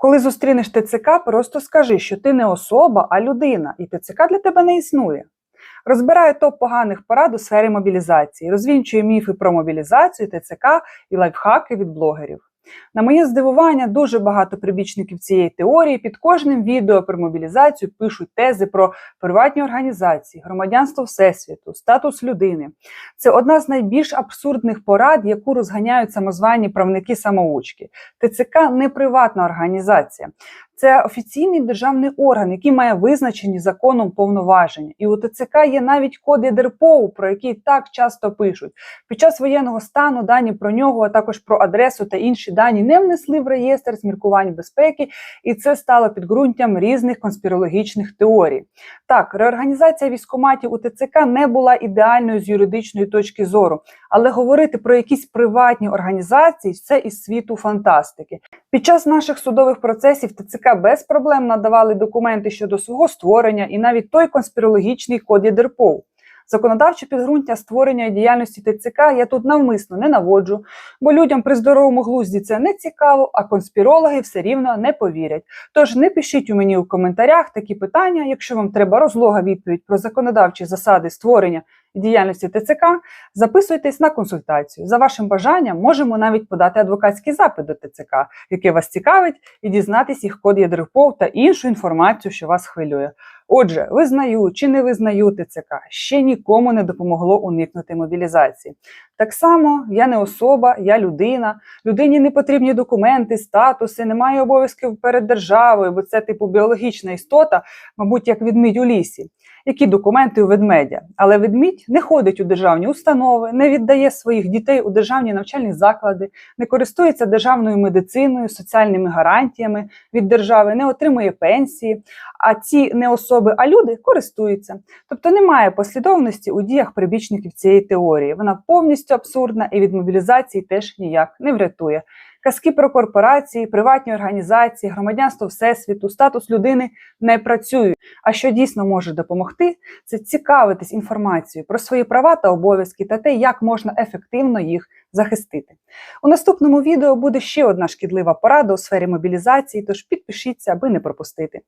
Коли зустрінеш ТЦК, просто скажи, що ти не особа, а людина, і ТЦК для тебе не існує. Розбираю топ поганих порад у сфері мобілізації, розвінчую міфи про мобілізацію, ТЦК і лайфхаки від блогерів. На моє здивування, дуже багато прибічників цієї теорії під кожним відео про мобілізацію пишуть тези про приватні організації, громадянство Всесвіту, статус людини. Це одна з найбільш абсурдних порад, яку розганяють самозвані правники-самоучки. ТЦК не приватна організація. Це офіційний державний орган, який має визначені законом повноваження. І у ТЦК є навіть коди ДРПОУ, про які так часто пишуть. Під час воєнного стану дані про нього, а також про адресу та інші дані не внесли в реєстр з міркувань безпеки, і це стало підґрунтям різних конспірологічних теорій. Так, реорганізація військоматів у ТЦК не була ідеальною з юридичної точки зору, але говорити про якісь приватні організації це із світу фантастики. Під час наших судових процесів ТЦК без проблем надавали документи щодо свого створення і навіть той конспірологічний код ЄДРПОУ. Законодавче підґрунтя створення і діяльності ТЦК я тут навмисно не наводжу, бо людям при здоровому глузді це не цікаво, а конспірологи все рівно не повірять. Тож не пишіть у мені у коментарях такі питання, якщо вам треба розлога відповідь про законодавчі засади створення діяльності ТЦК, записуйтесь на консультацію. За вашим бажанням можемо навіть подати адвокатський запит до ТЦК, який вас цікавить, і дізнатись їх код ядерпов та іншу інформацію, що вас хвилює. Отже, визнаю чи не визнаю ТЦК, ще нікому не допомогло уникнути мобілізації. Так само я не особа, я людина. Людині не потрібні документи, статуси, немає обов'язків перед державою, бо це типу біологічна істота, мабуть, як ведмідь у лісі. Які документи у ведмедя? Але ведмідь не ходить у державні установи, не віддає своїх дітей у державні навчальні заклади, не користується державною медициною, соціальними гарантіями від держави, не отримує пенсії. А ці не особи, а люди користуються. Тобто немає послідовності у діях прибічників цієї теорії. Вона повністю абсурдна і від мобілізації теж ніяк не врятує. Казки про корпорації, приватні організації, громадянство Всесвіту, статус людини не працюють. А що дійсно може допомогти, це цікавитись інформацією про свої права та обов'язки та те, як можна ефективно їх захистити. У наступному відео буде ще одна шкідлива порада у сфері мобілізації, тож підпишіться, аби не пропустити.